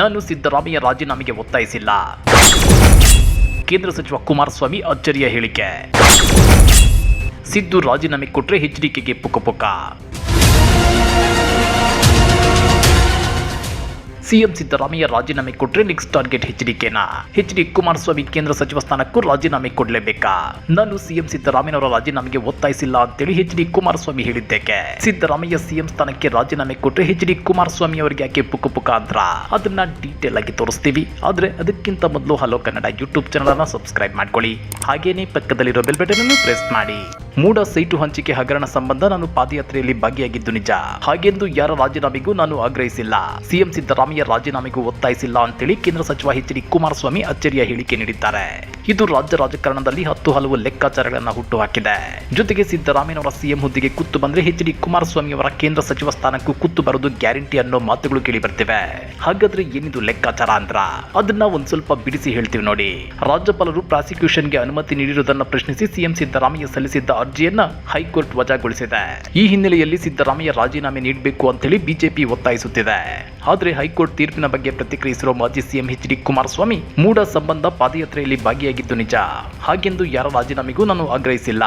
ನಾನು ಸಿದ್ದರಾಮಯ್ಯ ರಾಜೀನಾಮೆಗೆ ಒತ್ತಾಯಿಸಿಲ್ಲ. ಕೇಂದ್ರ ಸಚಿವ ಕುಮಾರಸ್ವಾಮಿ ಅಚ್ಚರಿಯ ಹೇಳಿಕೆ. ಸಿದ್ದು ರಾಜೀನಾಮೆ ಕೊಟ್ರೆ ಎಚ್ಡಿಕೆಗೆ ಪುಕ ಸಿಎಂ ಸಿದ್ದರಾಮಯ್ಯ ರಾಜೀನಾಮೆ ಕೊಟ್ರೆ ನೆಕ್ಸ್ಟ್ ಟಾರ್ಗೆಟ್ ಕೆನಾ ಎಚ್ ಡಿ ಕುಮಾರಸ್ವಾಮಿ ಕೇಂದ್ರ ಸಚಿವ ಸ್ಥಾನಕ್ಕೂ ರಾಜೀನಾಮೆ ಕೊಡಲೇಬೇಕಾ? ನಾನು ಸಿಎಂ ಸಿದ್ದರಾಮಯ್ಯನವರ ರಾಜೀನಾಮೆಗೆ ಒತ್ತಾಯಿಸಿಲ್ಲ ಅಂತೇಳಿ ಎಚ್ ಡಿ ಕುಮಾರಸ್ವಾಮಿ ಹೇಳಿದ್ದೇಕೆ? ಸಿದ್ದರಾಮಯ್ಯ ಸಿಎಂ ಸ್ಥಾನಕ್ಕೆ ರಾಜೀನಾಮೆ ಕೊಟ್ರೆ ಎಚ್ ಡಿ ಕುಮಾರಸ್ವಾಮಿ ಅವರಿಗೆ ಯಾಕೆ ಪುಕ ಪುಕ ಅಂದ್ರ? ಅದನ್ನ ಡೀಟೇಲ್ ಆಗಿ ತೋರಿಸ್ತೀವಿ. ಆದ್ರೆ ಅದಕ್ಕಿಂತ ಮೊದಲು ಹಲೋ ಕನ್ನಡ ಯೂಟ್ಯೂಬ್ ಚಾನಲ್ ಅನ್ನ ಸಬ್ಸ್ಕ್ರೈಬ್ ಮಾಡ್ಕೊಳ್ಳಿ. ಹಾಗೇನೇ ಪಕ್ಕದಲ್ಲಿರೋ ಬೆಲ್ ಬಟನ್ ಅನ್ನು ಪ್ರೆಸ್ ಮಾಡಿ. ಮೂಡ ಸೀಟು ಹಂಚಿಕೆ ಹಗರಣ ಸಂಬಂಧ ನಾನು ಪಾದಯಾತ್ರೆಯಲ್ಲಿ ಭಾಗಿಯಾಗಿದ್ದು ನಿಜ. ಹಾಗೆಂದು ಯಾರ ರಾಜೀನಾಮೆಗೂ ನಾನು ಆಗ್ರಹಿಸಿಲ್ಲ. ಸಿಎಂ ಸಿದ್ದರಾಮಯ್ಯ ರಾಜೀನಾಮೆಗೂ ಒತ್ತಾಯಿಸಿಲ್ಲ ಅಂತೇಳಿ ಕೇಂದ್ರ ಸಚಿವ ಎಚ್ ಡಿ ಕುಮಾರಸ್ವಾಮಿ ಅಚ್ಚರಿಯ ಹೇಳಿಕೆ ನೀಡಿದ್ದಾರೆ. ಇದು ರಾಜ್ಯ ರಾಜಕಾರಣದಲ್ಲಿ ಹತ್ತು ಹಲವು ಲೆಕ್ಕಾಚಾರಗಳನ್ನು ಹುಟ್ಟುಹಾಕಿದೆ. ಜೊತೆಗೆ ಸಿದ್ದರಾಮಯ್ಯನವರ ಸಿಎಂ ಹುದ್ದೆಗೆ ಕುತ್ತು ಬಂದ್ರೆ ಎಚ್ ಡಿ ಕುಮಾರಸ್ವಾಮಿ ಅವರ ಕೇಂದ್ರ ಸಚಿವ ಸ್ಥಾನಕ್ಕೂ ಕುತ್ತು ಬರೋದು ಗ್ಯಾರಂಟಿ ಅನ್ನೋ ಮಾತುಗಳು ಕೇಳಿ ಬರ್ತಿವೆ. ಹಾಗಾದ್ರೆ ಏನಿದು ಲೆಕ್ಕಾಚಾರ ಅಂದ್ರ? ಅದನ್ನ ಒಂದ್ ಸ್ವಲ್ಪ ಬಿಡಿಸಿ ಹೇಳ್ತೀವಿ ನೋಡಿ. ರಾಜ್ಯಪಾಲರು ಪ್ರಾಸಿಕ್ಯೂಷನ್ಗೆ ಅನುಮತಿ ನೀಡಿರುವುದನ್ನು ಪ್ರಶ್ನಿಸಿ ಸಿಎಂ ಸಿದ್ದರಾಮಯ್ಯ ಸಲ್ಲಿಸಿದ್ದ ಅರ್ಜಿಯನ್ನ ಹೈಕೋರ್ಟ್ ವಜಾಗೊಳಿಸಿದೆ. ಈ ಹಿನ್ನೆಲೆಯಲ್ಲಿ ಸಿದ್ದರಾಮಯ್ಯ ರಾಜೀನಾಮೆ ನೀಡಬೇಕು ಅಂತೇಳಿ ಬಿಜೆಪಿ ಒತ್ತಾಯಿಸುತ್ತಿದೆ. ಆದ್ರೆ ಹೈಕೋರ್ಟ್ ತೀರ್ಪಿನ ಬಗ್ಗೆ ಪ್ರತಿಕ್ರಿಯಿಸಿರುವ ಮಾಜಿ CM H D Kumaraswamy MUDA ಸಂಬಂಧ ಪಾದಯಾತ್ರೆಯಲ್ಲಿ ಭಾಗಿಯಾಗಿದ್ದು ನಿಜ? ಹಾಗೆಂದು ಯಾರ ರಾಜೀನಾಮೆಗೂ ನಾನು ಆಗ್ರಹಿಸಿಲ್ಲ.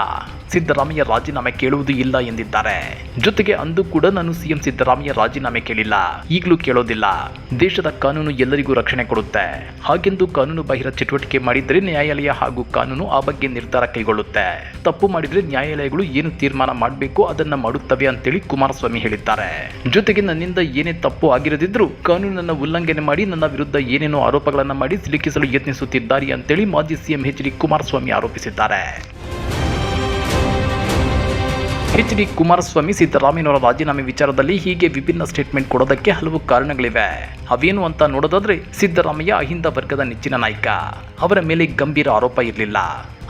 ಸಿದ್ದರಾಮಯ್ಯ ರಾಜೀನಾಮೆ ಕೇಳುವುದು ಇಲ್ಲ ಎಂದಿದ್ದಾರೆ. ಜೊತೆಗೆ ಅಂದು ಕೂಡ ನಾನು ಸಿಎಂ ಸಿದ್ದರಾಮಯ್ಯ ರಾಜೀನಾಮೆ ಕೇಳಿಲ್ಲ. ಈಗಲೂ ಕೇಳೋದಿಲ್ಲ. ದೇಶದ ಕಾನೂನು ಎಲ್ಲರಿಗೂ ರಕ್ಷಣೆ ಕೊಡುತ್ತೆ. ಹಾಗೆಂದು ಕಾನೂನು ಬಾಹಿರ ಚಟುವಟಿಕೆ ಮಾಡಿದರೆ ನ್ಯಾಯಾಲಯ ಹಾಗೂ ಕಾನೂನು ಆ ಬಗ್ಗೆ ನಿರ್ಧಾರ ಕೈಗೊಳ್ಳುತ್ತೆ. ತಪ್ಪು ಮಾಡಿದರೆ ನ್ಯಾಯಾಲಯಗಳು ಏನು ತೀರ್ಮಾನ ಮಾಡಬೇಕು ಅದನ್ನ ಮಾಡುತ್ತವೆ ಅಂತೇಳಿ ಕುಮಾರಸ್ವಾಮಿ ಹೇಳಿದ್ದಾರೆ. ಜೊತೆಗೆ ನನ್ನಿಂದ ಏನೇ ತಪ್ಪು ಆಗಿರದಿದ್ರು ಕಾನೂನನ್ನ ಉಲ್ಲಂಘನೆ ಮಾಡಿ ನನ್ನ ವಿರುದ್ಧ ಏನೇನೋ ಆರೋಪಗಳನ್ನ ಮಾಡಿ ಸಿಲುಕಿಸಲು ಯತ್ನಿಸುತ್ತಿದ್ದಾರೆ ಅಂತೇಳಿ ಮಾಜಿ ಸಿಎಂ ಎಚ್ ಡಿ ಕುಮಾರಸ್ವಾಮಿ ಆರೋಪಿಸಿದ್ದಾರೆ. ಎಚ್ ಡಿ ಕುಮಾರಸ್ವಾಮಿ ಸಿದ್ದರಾಮಯ್ಯನವರ ರಾಜೀನಾಮೆ ವಿಚಾರದಲ್ಲಿ ಹೀಗೆ ವಿಭಿನ್ನ ಸ್ಟೇಟ್ಮೆಂಟ್ ಕೊಡೋದಕ್ಕೆ ಹಲವು ಕಾರಣಗಳಿವೆ. ಅವೇನು ಅಂತ ನೋಡೋದಾದ್ರೆ ಸಿದ್ದರಾಮಯ್ಯ ಅಹಿಂದ ವರ್ಗದ ನೆಚ್ಚಿನ ನಾಯಕ. ಅವರ ಮೇಲೆ ಗಂಭೀರ ಆರೋಪ ಇರಲಿಲ್ಲ.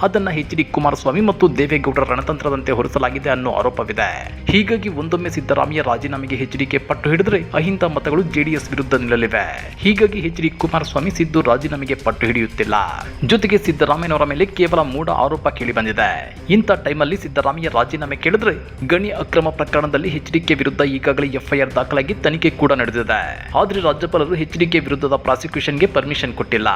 ಅದನ್ನ ಎಚ್ ಡಿ ಕುಮಾರಸ್ವಾಮಿ ಮತ್ತು ದೇವೇಗೌಡರ ರಣತಂತ್ರದಂತೆ ಹೊರಿಸಲಾಗಿದೆ ಅನ್ನೋ ಆರೋಪವಿದೆ. ಹೀಗಾಗಿ ಒಂದೊಮ್ಮೆ ಸಿದ್ದರಾಮಯ್ಯ ರಾಜೀನಾಮೆಗೆ ಎಚ್ಡಿಕೆ ಪಟ್ಟು ಹಿಡಿದ್ರೆ ಅಹಿಂದ ಮತಗಳು ಜೆಡಿಎಸ್ ವಿರುದ್ಧ ನಿಲ್ಲಲಿವೆ. ಹೀಗಾಗಿ ಎಚ್ ಡಿ ಕುಮಾರಸ್ವಾಮಿ ಸಿದ್ದು ರಾಜೀನಾಮೆಗೆ ಪಟ್ಟು ಹಿಡಿಯುತ್ತಿಲ್ಲ. ಜೊತೆಗೆ ಸಿದ್ದರಾಮಯ್ಯನವರ ಮೇಲೆ ಕೇವಲ ಮೂಢ ಆರೋಪ ಕೇಳಿಬಂದಿದೆ ಇಂಥ ಟೈಮಲ್ಲಿ ಸಿದ್ದರಾಮಯ್ಯ ರಾಜೀನಾಮೆ ಕೇಳಿದ್ರೆ ಗಣಿ ಅಕ್ರಮ ಪ್ರಕರಣದಲ್ಲಿ ಎಚ್ಡಿಕೆ ವಿರುದ್ಧ ಈಗಾಗಲೇ ಎಫ್ಐಆರ್ ದಾಖಲಾಗಿ ತನಿಖೆ ಕೂಡ ನಡೆದಿದೆ. ಆದರೆ ರಾಜ್ಯಪಾಲರು ಎಚ್ಡಿಕೆ ವಿರುದ್ಧದ ಪ್ರಾಸಿಕ್ಯೂಷನ್ಗೆ ಪರ್ಮಿಷನ್ ಕೊಟ್ಟಿಲ್ಲ.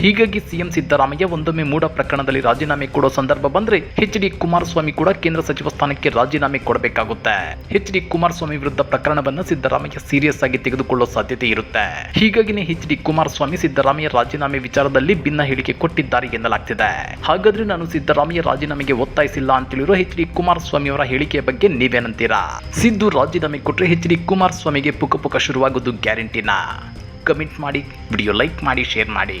ಹೀಗಾಗಿ ಸಿಎಂ ಸಿದ್ದರಾಮಯ್ಯ ಒಂದೊಮ್ಮೆ ಮೂಡ ಪ್ರಕರಣದಲ್ಲಿ ರಾಜೀನಾಮೆ ಕೊಡೋ ಸಂದರ್ಭ ಬಂದ್ರೆ ಎಚ್ ಡಿ ಕುಮಾರಸ್ವಾಮಿ ಕೂಡ ಕೇಂದ್ರ ಸಚಿವ ಸ್ಥಾನಕ್ಕೆ ರಾಜೀನಾಮೆ ಕೊಡಬೇಕಾಗುತ್ತೆ. ಎಚ್ ಡಿ ಕುಮಾರಸ್ವಾಮಿ ವಿರುದ್ಧ ಪ್ರಕರಣವನ್ನು ಸಿದ್ದರಾಮಯ್ಯ ಸೀರಿಯಸ್ ಆಗಿ ತೆಗೆದುಕೊಳ್ಳೋ ಸಾಧ್ಯತೆ ಇರುತ್ತೆ. ಹೀಗಾಗಿನೇ ಎಚ್ ಡಿ ಕುಮಾರಸ್ವಾಮಿ ಸಿದ್ದರಾಮಯ್ಯ ರಾಜೀನಾಮೆ ವಿಚಾರದಲ್ಲಿ ಭಿನ್ನ ಹೇಳಿಕೆ ಕೊಟ್ಟಿದ್ದಾರೆ ಎನ್ನಲಾಗ್ತಿದೆ. ಹಾಗಾದ್ರೆ ನಾನು ಸಿದ್ದರಾಮಯ್ಯ ರಾಜೀನಾಮೆಗೆ ಒತ್ತಾಯಿಸಿಲ್ಲ ಅಂತೇಳಿರೋ ಎಚ್ ಡಿ ಕುಮಾರಸ್ವಾಮಿ ಅವರ ಹೇಳಿಕೆಯ ಬಗ್ಗೆ ನೀವೇನಂತೀರಾ? ಸಿದ್ದು ರಾಜೀನಾಮೆ ಕೊಟ್ಟರೆ ಎಚ್ ಡಿ ಕುಮಾರಸ್ವಾಮಿಗೆ ಪುಕ ಪುಕ ಶುರುವಾಗೋದು ಗ್ಯಾರಂಟಿನಾ? ಕಮೆಂಟ್ ಮಾಡಿ, ವಿಡಿಯೋ ಲೈಕ್ ಮಾಡಿ, ಶೇರ್ ಮಾಡಿ.